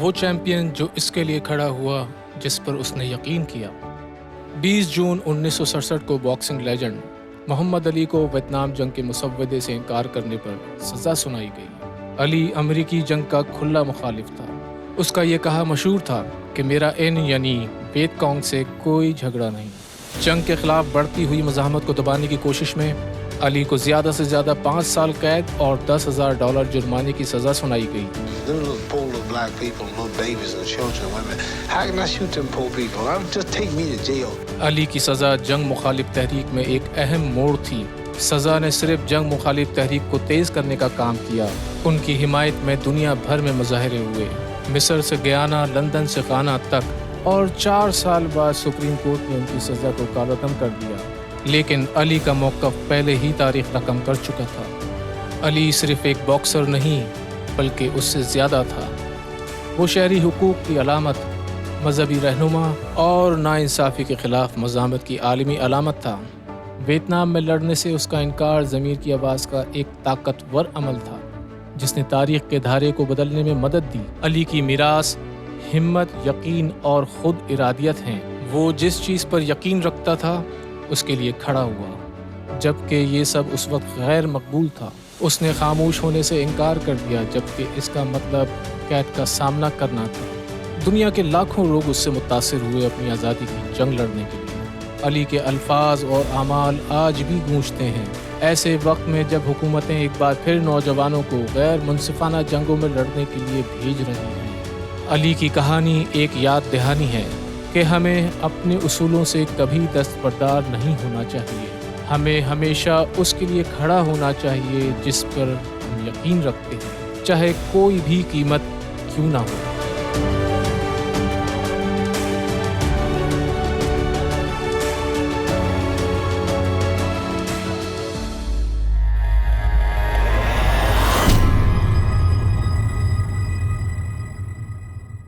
वो चैंपियन जो इसके लिए खड़ा हुआ, जिस पर उसने यकीन किया। 20 जून उन्नीस सौ सड़सठ को बॉक्सिंग लेजेंड मोहम्मद अली को वियतनाम जंग के मुसवदे से इनकार करने पर सज़ा सुनाई गई। अली अमरीकी जंग का खुला मुखालिफ था। उसका ये कहा मशहूर था कि मेरा इन यानी वेतकॉन्ग से कोई झगड़ा नहीं। जंग के खिलाफ बढ़ती हुई मजामत को दबाने की कोशिश में अली को ज़्यादा से ज़्यादा पाँच साल कैद और दस हज़ार डॉलर जुर्माने की सज़ा सुनाई गई। Black people, little babies and children, women. How can I shoot them poor people? I'm just take me to jail. Ali की सज़ा जंग मुखालिफ तहरीक में एक अहम मोड़ थी सज़ा ने सिर्फ़ जंग मुखालिफ तहरीक को तेज़ करने का काम किया उनकी हिमायत में दुनिया भर में मुजाहरे हुए मिस्र से गयाना लंदन से खाना तक और चार साल बाद सुप्रीम कोर्ट ने उनकी सज़ा को कालदम कर दिया लेकिन अली का मौक़ पहले ही तारीख रकम कर चुका था अली सिर्फ़ एक बॉक्सर नहीं बल्कि उससे ज़्यादा था वो शहरी हकूक़ की अलामत, मजहबी रहनुमा और नाइंसाफ़ी के ख़िलाफ़ मजामत की आलमी अलामत था। वियतनाम में लड़ने से उसका इनकार ज़मीर की आवाज़ का एक ताकतवर अमल था, जिसने तारीख के धारे को बदलने में मदद दी। अली की मीरास, हिम्मत, यकीन और ख़ुद इरादियत हैं। वो जिस चीज़ पर यकीन रखता था, उसके लिए खड़ा हुआ, जबकि ये सब उस वक्त गैर मकबूल था। उसने खामोश होने से इनकार कर दिया, जबकि इसका मतलब कैद का सामना करना था। दुनिया के लाखों लोग उससे मुतासर हुए अपनी आज़ादी की जंग लड़ने के लिए। अली के अल्फाज और अमाल आज भी गूंजते हैं। ऐसे वक्त में जब हुकूमतें एक बार फिर नौजवानों को गैर मुनसिफाना जंगों में लड़ने के लिए भेज रही हैं, अली की कहानी एक याद दहानी है कि हमें अपने उसूलों से कभी दस्तबरदार नहीं होना चाहिए। हमें हमेशा उसके लिए खड़ा होना चाहिए जिस पर हम यकीन रखते हैं, चाहे कोई भी कीमत क्यों ना हो।